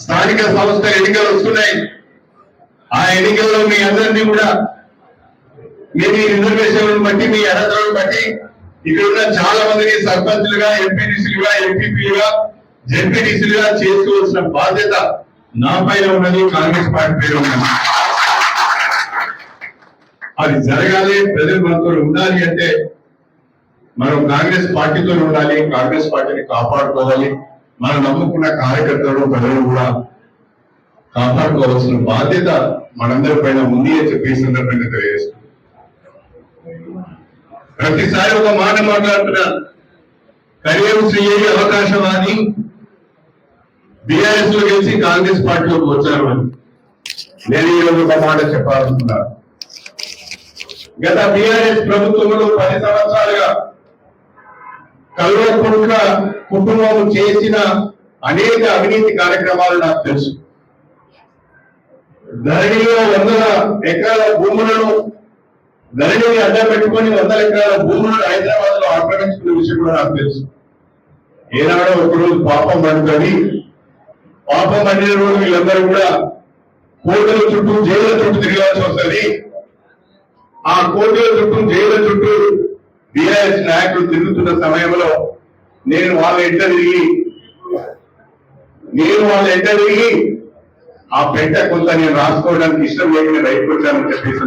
స్థానిక సంస్థ ఎన్నికలు వస్తున్నాయి. ఆ ఎన్నికల్లో మీ అందరినీ కూడా మీ మీ రిజర్వేషన్లను బట్టి మీ అర్హతలను బట్టి ఇక్కడ ఉన్న చాలా మందిని సర్పంచులుగా ఎంపీటీసీలుగా ఎంపీపీలుగా జెడ్పీటీసీలుగా చేసుకోవాల్సిన బాధ్యత నా పైన ఉన్నది కాంగ్రెస్ పార్టీ పైన ఉన్నది. అది జరగాలి ప్రజలు మనతో ఉండాలి అంటే మనం కాంగ్రెస్ పార్టీతో ఉండాలి కాంగ్రెస్ పార్టీని కాపాడుకోవాలి. మనం నమ్ముకున్న కార్యకర్తలు ప్రజలు కూడా కాపాడుకోవాల్సిన బాధ్యత మనందరి పైన ఉంది అని చెప్పి సందర్భంగా తెలియజేస్తున్నాను ప్రతిసారి ఒక మాట మాట్లాడుతున్నాను కడియం శ్రీయేవి అవకాశవాది బీఆర్ఎస్లో గెలిచి కాంగ్రెస్ పార్టీలోకి వచ్చారు అని నేను ఈ రోజు ఒక మాట చెప్పాలనుకున్నాను. గత బీఆర్ఎస్ ప్రభుత్వంలో పది సంవత్సరాలు కల్వకుంట్ల కుటుంబం చేసిన అనేక అవినీతి కార్యక్రమాలు నాకు తెలుసు. ధరణిలో వందల ఎకరాల భూములను ధరణిని అడ్డం పెట్టుకొని వందల ఎకరాల భూములను హైదరాబాద్లో ఆక్రమించుకున్న విషయం కూడా నాకు తెలుసు. ఏనాడో ఒకరోజు పాపం పండుకొని పాపం పండిన రోజు వీళ్ళందరూ కూడా కోర్టుల చుట్టూ జైళ్ళ చుట్టూ తిరగాల్సి వస్తుంది. ఆ కోర్టుల చుట్టూ జైళ్ళ చుట్టూ బీఆర్ఎస్ నాయకులు తిరుగుతున్న సమయంలో నేను వాళ్ళ ఎంట తిరిగి నేను వాళ్ళ ఎంట తిరిగి ఆ పెంట కొంత నేను రాసుకోవడానికి ఇష్టం లేకుండా బయటకు వచ్చానని చెప్పేసి